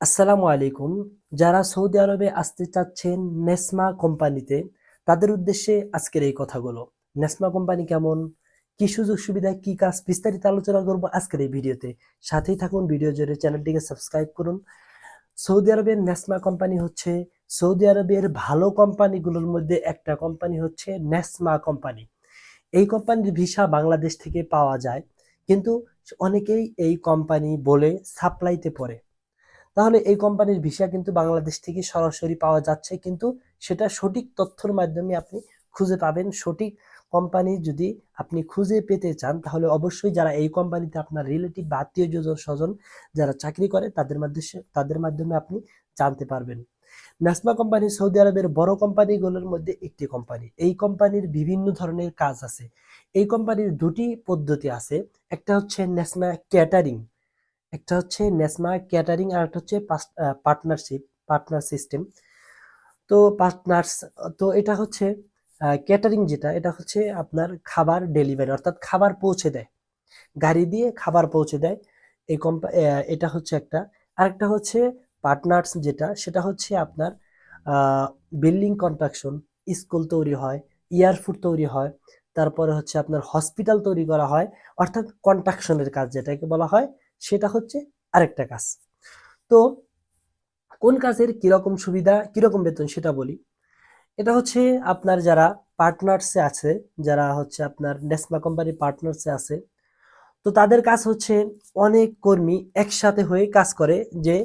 আসসালামু আলাইকুম। যারা সৌদি আরবে আসতে চাচ্ছেন নেসমা কোম্পানিতে, তাদের উদ্দেশ্যে আজকের এই কথাগুলো। নেসমা কোম্পানি কেমন? কি সুযোগ সুবিধা, কি কাজ? বিস্তারিত আলোচনা করব আজকের এই ভিডিওতে। সাথেই থাকুন, ভিডিও জুড়ে চ্যানেলটিকে সাবস্ক্রাইব করুন। সৌদি আরবের নেসমা কোম্পানি হচ্ছে, সৌদি আরবের ভালো কোম্পানিগুলোর মধ্যে একটা কোম্পানি হচ্ছে নেসমা কোম্পানি। এই কোম্পানির ভিসা বাংলাদেশ থেকে পাওয়া যায়, কিন্তু অনেকেই এই কোম্পানি বলে সাপ্লাইতে পড়ে। তাহলে এই কোম্পানির ভিসা কিন্তু বাংলাদেশ থেকে সরাসরি পাওয়া যাচ্ছে, কিন্তু সেটা সঠিক তথ্যের মাধ্যমে আপনি খুঁজে পাবেন। সঠিক কোম্পানি যদি আপনি খুঁজে পেতে চান, তাহলে অবশ্যই যারা এই কোম্পানিতে আপনার রিলেটিভ বা আত্মীয় স্বজন যারা চাকরি করে, তাদের মাধ্যমে তাদের মাধ্যমে আপনি জানতে পারবেন। নাসমা কোম্পানি সৌদি আরবের বড় কোম্পানিগুলোর মধ্যে একটি কোম্পানি। এই কোম্পানির বিভিন্ন ধরনের কাজ আছে। এই কোম্পানির দুটি পদ্ধতি আছে। একটা হচ্ছে ন্যাসমা ক্যাটারিং। একটা হচ্ছে নেসমা ক্যাটারিং আর একটা হচ্ছে পার্টনারশিপ পার্টনার সিস্টেম তো পার্টনার্স তো এটা হচ্ছে ক্যাটারিং যেটা, এটা হচ্ছে আপনার খাবার ডেলিভারি অর্থাৎ খাবার পৌঁছে দেয়। গাড়ি দিয়ে খাবার পৌঁছে দেয় এই এটা হচ্ছে একটা। আরেকটা হচ্ছে পার্টনার্স যেটা, সেটা হচ্ছে আপনার বিল্ডিং কনস্ট্রাকশন স্কুল তৈরি হয় এয়ারফুট তৈরি হয়, তারপরে হচ্ছে আপনার হসপিটাল তৈরি করা হয়, অর্থাৎ কনস্ট্রাকশনের কাজ যেটাকে বলা হয় সেটা হচ্ছে আরেকটা কাজ। তো কোন কাজের কীরকম সুবিধা, কীরকম বেতন সেটা বলি। এটা হচ্ছে আপনার যারা পার্টনার্সে আছে, যারা হচ্ছে আপনার ডেসমা কোম্পানির পার্টনার্সে আছে, তো তাদের কাজ হচ্ছে অনেক কর্মী একসাথে হয়ে কাজ করে যে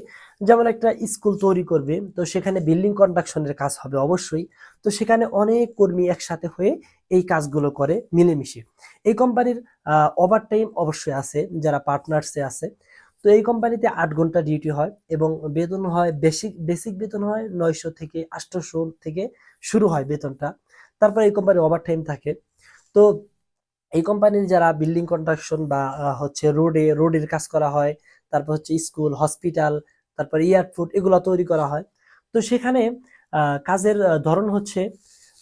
যেমন একটা স্কুল তৈরি করবে, তো সেখানে বিল্ডিং কনস্ট্রাকশনের কাজ হবে অবশ্যই। তো সেখানে অনেক কর্মী একসাথে হয়ে এই কাজগুলো করে মিলেমিশে। এই কোম্পানির ওভার টাইম অবশ্যই আছে, যারা পার্টনার্সে আছে। তো এই কোম্পানিতে আট ঘণ্টা ডিউটি হয় এবং বেতন হয় বেসিক বেসিক বেতন হয় নয়শো থেকে আটশোশো থেকে শুরু হয় বেতনটা। তারপর এই কোম্পানি ওভার টাইম থাকে। তো এই কোম্পানির যারা বিল্ডিং কনস্ট্রাকশন বা হচ্ছে রোডে রোডের কাজ করা হয়, তারপর হচ্ছে স্কুল হসপিটাল তারপর এয়ারপোর্ট এগুলো তৈরি করা হয়। তো সেখানে কাজের ধরন হচ্ছে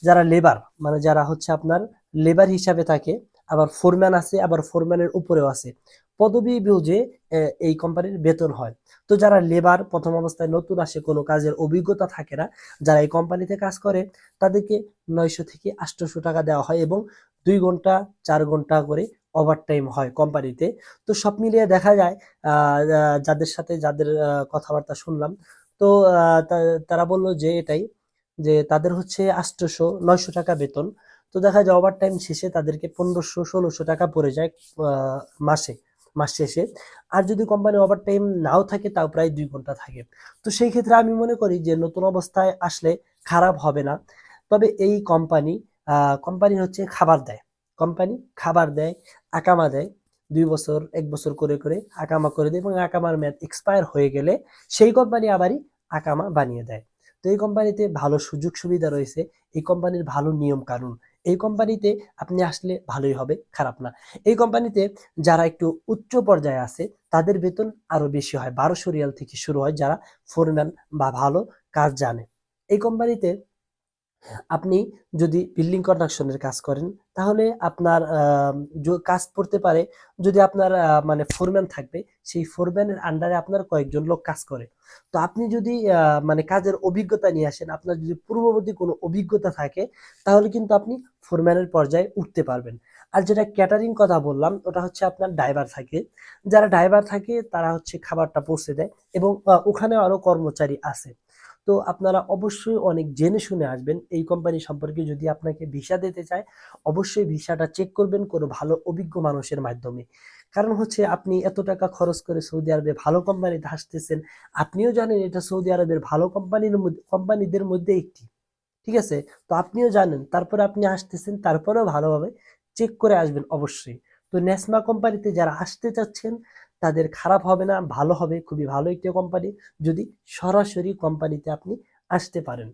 যারা লেবার মানে যারা হচ্ছে আপনার লেবার হিসাবে থাকে, আবার ফোরম্যান আছে, আবার ফোরম্যানের উপরেও আছে। পদবি বুঝে এই কোম্পানির বেতন হয়। তো যারা লেবার প্রথম অবস্থায় নতুন আসে, কোনো কাজের অভিজ্ঞতা থাকে না, যারা এই কোম্পানিতে কাজ করে, তাদেরকে নয়শো থেকে আটশোশো টাকা দেওয়া হয় এবং দুই ঘণ্টা, চার ঘণ্টা করে ওভার টাইম হয় কোম্পানিতে তো সব মিলিয়ে দেখা যায় যাদের সাথে যাদের কথাবার্তা শুনলাম, তো তারা বলল যে এটাই, যে তাদের হচ্ছে আটশোশো নয়শো টাকা বেতন। তো দেখা যায় ওভার টাইম শেষে তাদেরকে পনেরোশো ষোলোশো টাকা পড়ে যায় মাসে, মাস শেষে। আর যদি কোম্পানি ওভার টাইম নাও থাকে, তাও প্রায় দুই ঘণ্টা থাকে। তো সেই ক্ষেত্রে আমি মনে করি যে নতুন অবস্থায় আসলে খারাপ হবে না। তবে এই কোম্পানি কোম্পানি হচ্ছে খাবার দেয়। কোম্পানি খাবার দেয়, আকামা দেয়, দুই বছর, এক বছর করে করে আকামা করে দেয় এবং আকামার মেয়াদ এক্সপায়ার হয়ে গেলে সেই কোম্পানি আবারই আকামা বানিয়ে দেয়। তো এই কোম্পানিতে ভালো সুযোগ সুবিধা রয়েছে, এই কোম্পানির ভালো নিয়ম কানুন। এই কোম্পানিতে আপনি আসলে ভালোই হবে, খারাপ না। এই কোম্পানিতে যারা একটু উচ্চ পর্যায়ে আছে, তাদের বেতন আরও বেশি হয়। বারোশো রিয়াল থেকে শুরু হয় যারা ফোরম্যান বা ভালো কাজ জানে। এই কোম্পানিতে আপনি যদি বিল্ডিং কনস্ট্রাকশনের কাজ করেন তাহলে আপনার কাজ পড়তে পারে। যদি আপনার মানে ফোরম্যান থাকবে, সেই ফোরম্যানের আন্ডারে আপনার কয়েকজন লোক কাজ করে। তো আপনি যদি মানে কাজের অভিজ্ঞতা নিয়ে আসেন, আপনার যদি পূর্ববর্তী কোনো অভিজ্ঞতা থাকে, তাহলে কিন্তু আপনি ফোরম্যানের পর্যায়ে উঠতে পারবেন। আর যেটা ক্যাটারিং কথা বললাম, ওটা হচ্ছে আপনার ড্রাইভার থাকে। যারা ড্রাইভার থাকে, তারা হচ্ছে খাবারটা পৌঁছে দেয় এবং ওখানে আরও কর্মচারী আছে। তো আপনারা অবশ্যই অনেক জেনে শুনে আসবেন। এই কোম্পানি সম্পর্কে যদি আপনাকে ভিসা দিতে চায়, অবশ্যই ভিসাটা চেক করবেন কোনো ভালো অভিজ্ঞ মানুষের মাধ্যমে। কারণ হচ্ছে আপনি এত টাকা খরচ করে সৌদি আরবে ভালো কোম্পানিতে আসতেছেন আপনিও জানেন এটা সৌদি আরবের ভালো কোম্পানির কোম্পানিদের মধ্যে একটি। ঠিক আছে? তো আপনিও জানেন, তারপরে আপনি আসতেছেন তারপরেও ভালোভাবে চেক করে আসবেন অবশ্যই। তো নেসমা কোম্পানিতে যারা আসতে চাচ্ছেন, তাদের খারাপ হবে না, ভালো হবে, খুবই ভালো একটি কোম্পানি, যদি সরাসরি কোম্পানিতে আপনি আসতে পারেন।